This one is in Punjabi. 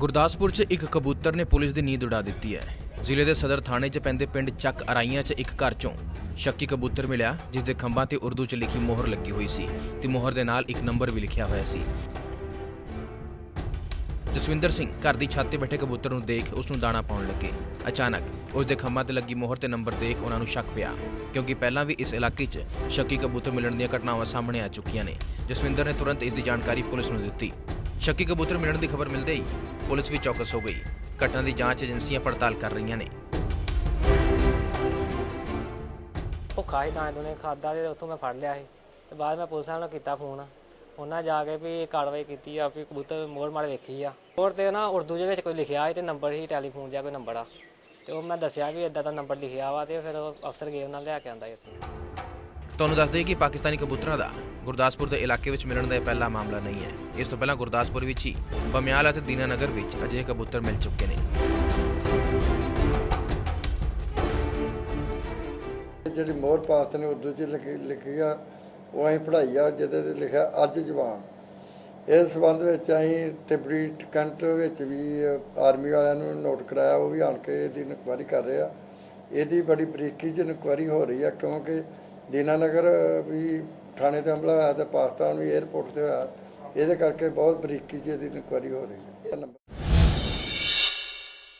ਗੁਰਦਾਸਪੁਰ 'ਚ ਇੱਕ ਕਬੂਤਰ ਨੇ ਪੁਲਿਸ ਦੀ ਨੀਂਦ ਉਡਾ ਦਿੱਤੀ ਹੈ। ਜ਼ਿਲ੍ਹੇ ਦੇ ਸਦਰ ਥਾਣੇ 'ਚ ਪੈਂਦੇ ਪਿੰਡ ਚੱਕ ਅਰਾਈਆਂ 'ਚ ਇੱਕ ਘਰ 'ਚੋਂ ਸ਼ੱਕੀ ਕਬੂਤਰ ਮਿਲਿਆ, ਜਿਸ ਦੇ ਖੰਭਾਂ ਤੇ ਉਰਦੂ 'ਚ ਲਿਖੀ ਮੋਹਰ ਲੱਗੀ ਹੋਈ ਸੀ ਤੇ ਮੋਹਰ ਦੇ ਨਾਲ ਇੱਕ ਨੰਬਰ ਵੀ ਲਿਖਿਆ ਹੋਇਆ ਸੀ। ਜਸਵਿੰਦਰ ਸਿੰਘ ਘਰ ਦੀ ਛੱਤ ਤੇ ਬੈਠੇ ਕਬੂਤਰ ਨੂੰ ਦੇਖ ਉਸ ਨੂੰ ਦਾਣਾ ਪਾਉਣ ਲੱਗੇ। ਅਚਾਨਕ ਉਸ ਦੇ ਖੰਭਾਂ ਤੇ ਲੱਗੀ ਮੋਹਰ ਤੇ ਨੰਬਰ ਦੇਖ ਉਹਨਾਂ ਨੂੰ ਸ਼ੱਕ ਪਿਆ, ਕਿਉਂਕਿ ਪਹਿਲਾਂ ਵੀ ਇਸ ਇਲਾਕੇ 'ਚ ਸ਼ੱਕੀ ਕਬੂਤਰ ਮਿਲਣ ਦੀਆਂ ਘਟਨਾਵਾਂ ਸਾਹਮਣੇ ਆ ਚੁੱਕੀਆਂ ਨੇ। ਜਸਵਿੰਦਰ ਨੇ ਤੁਰੰਤ ਇਸ ਦੀ ਜਾਣਕਾਰੀ ਪੁਲਿਸ ਨੂੰ ਦਿੱਤੀ। ਸ਼ੱਕੀ ਕਬੂਤਰ ਮਿਲਣ ਦੀ ਖਬਰ ਮਿਲਦੇ ਹੀ ਪੁਲਿਸ ਵੀ ਚੌਕਸ ਹੋ ਗਈ। ਘਟਨਾ ਦੀ ਜਾਂਚ ਏਜੰਸੀਆਂ ਪੜਤਾਲ ਕਰ ਰਹੀਆਂ ਨੇ। ਭੁੱਖਾ ਸੀ ਦਾਣੇ ਦੁਨੇ ਖਾਦਾ ਤੇ ਉੱਥੋਂ ਮੈਂ ਫੜ ਲਿਆ ਸੀ ਤੇ ਬਾਅਦ ਮੈਂ ਪੁਲਿਸ ਵਾਲਿਆਂ ਨੂੰ ਕੀਤਾ ਫੋਨ। ਉਹਨਾਂ ਜਾ ਕੇ ਵੀ ਕਾਰਵਾਈ ਕੀਤੀ ਆ, ਵੀ ਕਬੂਤਰ ਮੋੜ ਮਾਰ ਵੇਖੀ ਆ। ਹੋਰ ਤੇ ਨਾ ਉਰਦੂ ਦੇ ਵਿੱਚ ਕੋਈ ਲਿਖਿਆ ਸੀ ਤੇ ਨੰਬਰ ਹੀ ਟੈਲੀਫੋਨ ਜਾਂ ਕੋਈ ਨੰਬਰ ਆ। ਤੇ ਉਹ ਮੈਂ ਦੱਸਿਆ ਵੀ ਇਦਾਂ ਦਾ ਨੰਬਰ ਲਿਖਿਆ ਵਾ ਤੇ ਫਿਰ ਉਹ ਅਫਸਰ ਗਏ, ਉਹਨਾਂ ਲਿਆ ਕੇ ਆਂਦਾ ਇੱਥੇ ਤੁਹਾਨੂੰ ਦੱਸ ਦਈਏ ਕਿ ਪਾਕਿਸਤਾਨੀ ਕਬੂਤਰਾਂ ਦਾ ਗੁਰਦਾਸਪੁਰ ਦੇ ਇਲਾਕੇ ਵਿੱਚ ਮਿਲਣ ਦਾ ਇਹ ਪਹਿਲਾ ਮਾਮਲਾ ਨਹੀਂ ਹੈ। ਇਸ ਤੋਂ ਪਹਿਲਾਂ ਗੁਰਦਾਸਪੁਰ ਵਿੱਚ ਹੀ ਬਮਿਆਲ ਅਤੇ ਦੀਨਾਨਗਰ ਵਿੱਚ ਅਜਿਹੇ ਕਬੂਤਰ ਮਿਲ ਚੁੱਕੇ ਨੇ। ਜਿਹੜੀ ਮੋਹਰ ਪਾਤ ਨੇ ਉਰਦੂ ਚ ਲਿਖੀ ਆ, ਉਹ ਅਸੀਂ ਪੜ੍ਹਾਈ ਆ, ਜਿਹਦੇ ਤੇ ਲਿਖਿਆ ਅੱਜ ਜਵਾਨ। ਇਸ ਸੰਬੰਧ ਵਿੱਚ ਅਸੀਂ ਤਿਬੜੀ ਕੰਟ ਵਿੱਚ ਵੀ ਆਰਮੀ ਵਾਲਿਆਂ ਨੂੰ ਨੋਟ ਕਰਾਇਆ, ਉਹ ਵੀ ਆਣ ਕੇ ਇਹਦੀ ਇਨਕੁਆਇਰੀ ਕਰ ਰਹੇ ਆ। ਇਹਦੀ ਬੜੀ ਬਰੀਕੀ ਚ ਇਨਕੁਆਇਰੀ ਹੋ ਰਹੀ ਆ, ਕਿਉਂਕਿ ਦੀਨਾਨਗਰ ਵੀ ਥਾਣੇ ਤੇ ਹਮਲਾ ਹੋਇਆ ਤੇ ਪਾਕਿਸਤਾਨ ਵੀ 에ਅਰਪੋਰਟ ਤੇ ਹੋਇਆ। ਇਹਦੇ ਕਰਕੇ ਬਹੁਤ ਬਰੀਕੀ ਚ ਇਹਦੀ ਇਨਕੁਆਇਰੀ ਹੋ ਰਹੀ ਹੈ।